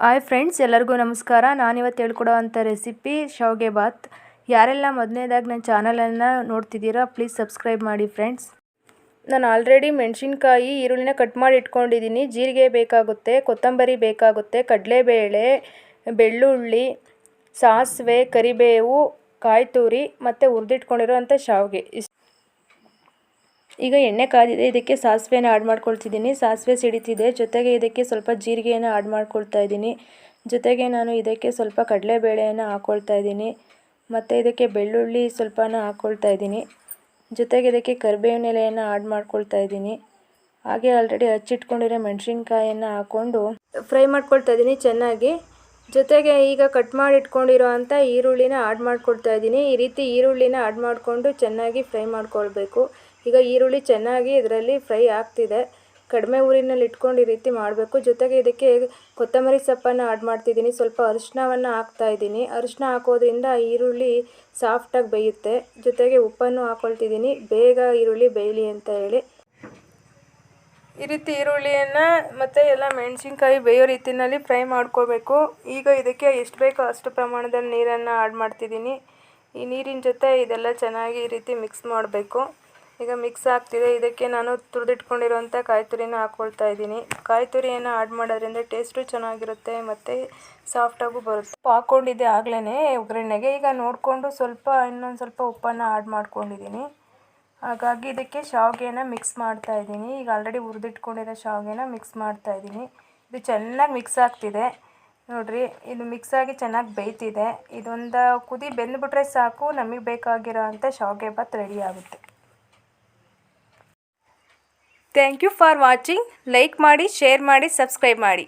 Hi friends ಎಲ್ಲರಿಗೂ ನಮಸ್ಕಾರ. ನಾನಿವತ್ತು ಹೇಳ್ಕೊಡೋ ಅಂಥ ರೆಸಿಪಿ ಶಾವಿಗೆ ಬಾತ್. ಯಾರೆಲ್ಲ ಮೊದಲನೇದಾಗಿ ನನ್ನ ಚಾನಲನ್ನು ನೋಡ್ತಿದ್ದೀರಾ ಪ್ಲೀಸ್ ಸಬ್ಸ್ಕ್ರೈಬ್ ಮಾಡಿ ಫ್ರೆಂಡ್ಸ್ ನಾನು ಆಲ್ರೆಡಿ ಮೆಣಸಿನ್ಕಾಯಿ, ಈರುಳ್ಳಿನ ಕಟ್ ಮಾಡಿ ಇಟ್ಕೊಂಡಿದ್ದೀನಿ. ಜೀರಿಗೆ ಬೇಕಾಗುತ್ತೆ, ಕೊತ್ತಂಬರಿ ಬೇಕಾಗುತ್ತೆ, ಕಡಲೆಬೇಳೆ, ಬೆಳ್ಳುಳ್ಳಿ, ಸಾಸಿವೆ, ಕರಿಬೇವು ಕಾಯಿ ತುರಿ ಮತ್ತು ಹುರಿದಿಟ್ಕೊಂಡಿರೋಂಥ ಶಾವಿಗೆ ಇಷ್ಟು ಈಗ ಎಣ್ಣೆ ಕಾದಿದೆ, ಇದಕ್ಕೆ ಸಾಸಿವೆನ ಆಡ್ ಮಾಡ್ಕೊಳ್ತಿದ್ದೀನಿ. ಸಾಸಿವೆ ಸಿಡಿತಿದೆ, ಜೊತೆಗೆ ಇದಕ್ಕೆ ಸ್ವಲ್ಪ ಜೀರಿಗೆಯನ್ನು ಆಡ್ ಮಾಡ್ಕೊಳ್ತಾ ಇದ್ದೀನಿ. ಜೊತೆಗೆ ನಾನು ಇದಕ್ಕೆ ಸ್ವಲ್ಪ ಕಡಲೆಬೇಳೆಯನ್ನು ಹಾಕ್ಕೊಳ್ತಾ ಇದ್ದೀನಿ. ಮತ್ತು ಇದಕ್ಕೆ ಬೆಳ್ಳುಳ್ಳಿ ಸ್ವಲ್ಪನ ಹಾಕ್ಕೊಳ್ತಾ ಇದ್ದೀನಿ. ಜೊತೆಗೆ ಇದಕ್ಕೆ ಕರಿಬೇವಿನ ಎಲೆಯನ್ನು ಆಡ್ ಮಾಡ್ಕೊಳ್ತಾ ಇದ್ದೀನಿ. ಹಾಗೆ ಆಲ್ರೆಡಿ ಹಚ್ಚಿಟ್ಕೊಂಡಿರೋ ಮೆಣಸಿನ್ಕಾಯನ್ನು ಹಾಕ್ಕೊಂಡು ಫ್ರೈ ಮಾಡ್ಕೊಳ್ತಾ ಇದ್ದೀನಿ ಚೆನ್ನಾಗಿ. ಜೊತೆಗೆ ಈಗ ಕಟ್ ಮಾಡಿ ಇಟ್ಕೊಂಡಿರೋ ಅಂಥ ಈರುಳ್ಳಿನ ಆಡ್ ಮಾಡ್ಕೊಳ್ತಾ ಇದ್ದೀನಿ. ಈ ರೀತಿ ಈರುಳ್ಳಿನ ಆಡ್ ಮಾಡಿಕೊಂಡು ಚೆನ್ನಾಗಿ ಫ್ರೈ ಮಾಡ್ಕೊಳ್ಬೇಕು. ಈಗ ಈರುಳ್ಳಿ ಚೆನ್ನಾಗಿ ಇದರಲ್ಲಿ ಫ್ರೈ ಆಗ್ತಿದೆ. ಕಡಿಮೆ ಊರಿನಲ್ಲಿ ಇಟ್ಕೊಂಡು ಈ ರೀತಿ ಮಾಡಬೇಕು. ಜೊತೆಗೆ ಇದಕ್ಕೆ ಕೊತ್ತಂಬರಿ ಸೊಪ್ಪನ್ನು ಆ್ಯಡ್ ಮಾಡ್ತಿದ್ದೀನಿ. ಸ್ವಲ್ಪ ಅರಿಶಿನವನ್ನು ಹಾಕ್ತಾ ಇದ್ದೀನಿ. ಅರಿಶಿನ ಹಾಕೋದ್ರಿಂದ ಈರುಳ್ಳಿ ಸಾಫ್ಟಾಗಿ ಬೇಯುತ್ತೆ. ಜೊತೆಗೆ ಉಪ್ಪನ್ನು ಹಾಕ್ಕೊಳ್ತಿದ್ದೀನಿ ಬೇಗ ಈರುಳ್ಳಿ ಬೇಯಲಿ ಅಂತ ಹೇಳಿ. ಈ ರೀತಿ ಈರುಳ್ಳಿಯನ್ನು ಮತ್ತು ಎಲ್ಲ ಮೆಣಸಿನ್ಕಾಯಿ ಬೇಯೋ ರೀತಿಯಲ್ಲಿ ಫ್ರೈ ಮಾಡ್ಕೋಬೇಕು. ಈಗ ಇದಕ್ಕೆ ಎಷ್ಟು ಬೇಕೋ ಅಷ್ಟು ಪ್ರಮಾಣದಲ್ಲಿ ನೀರನ್ನು ಆ್ಯಡ್ ಮಾಡ್ತಿದ್ದೀನಿ. ಈ ನೀರಿನ ಜೊತೆ ಇದೆಲ್ಲ ಚೆನ್ನಾಗಿ ಈ ರೀತಿ ಮಿಕ್ಸ್ ಮಾಡಬೇಕು. ಈಗ ಮಿಕ್ಸ್ ಆಗ್ತಿದೆ. ಇದಕ್ಕೆ ನಾನು ತುರಿದಿಟ್ಕೊಂಡಿರುವಂಥ ಕಾಯಿ ತುರಿನ ಹಾಕ್ಕೊಳ್ತಾ ಇದ್ದೀನಿ. ಕಾಯಿ ತುರಿಯನ್ನು ಆ್ಯಡ್ ಮಾಡೋದ್ರಿಂದ ಟೇಸ್ಟು ಚೆನ್ನಾಗಿರುತ್ತೆ, ಮತ್ತು ಸಾಫ್ಟಾಗೂ ಬರುತ್ತೆ. ಹಾಕ್ಕೊಂಡಿದ್ದೆ ಆಗಲೇ ಒಗ್ಗರಣೆಗೆ. ಈಗ ನೋಡಿಕೊಂಡು ಸ್ವಲ್ಪ, ಇನ್ನೊಂದು ಸ್ವಲ್ಪ ಉಪ್ಪನ್ನು ಆ್ಯಡ್ ಮಾಡ್ಕೊಂಡಿದ್ದೀನಿ. ಹಾಗಾಗಿ ಇದಕ್ಕೆ ಶಾವಿಗೆನ ಮಿಕ್ಸ್ ಮಾಡ್ತಾ ಇದ್ದೀನಿ. ಈಗ ಆಲ್ರೆಡಿ ಹುರಿದಿಟ್ಕೊಂಡಿರೋ ಶಾವಿಗೆನ ಮಿಕ್ಸ್ ಮಾಡ್ತಾ ಇದ್ದೀನಿ. ಇದು ಚೆನ್ನಾಗಿ ಮಿಕ್ಸ್ ಆಗ್ತಿದೆ. ನೋಡಿರಿ, ಇದು ಮಿಕ್ಸ್ ಆಗಿ ಚೆನ್ನಾಗಿ ಬೇಯ್ತಿದೆ. ಇದೊಂದು ಕುದಿ ಬೆಂದುಬಿಟ್ರೆ ಸಾಕು, ನಮಗೆ ಬೇಕಾಗಿರೋ ಅಂಥ ಶಾವಿಗೆ ಭಾತ್ ರೆಡಿ ಆಗುತ್ತೆ. Thank you for watching like ಮಾಡಿ ಶೇರ್ ಮಾಡಿ ಸಬ್ಸ್ಕ್ರೈಬ್ ಮಾಡಿ.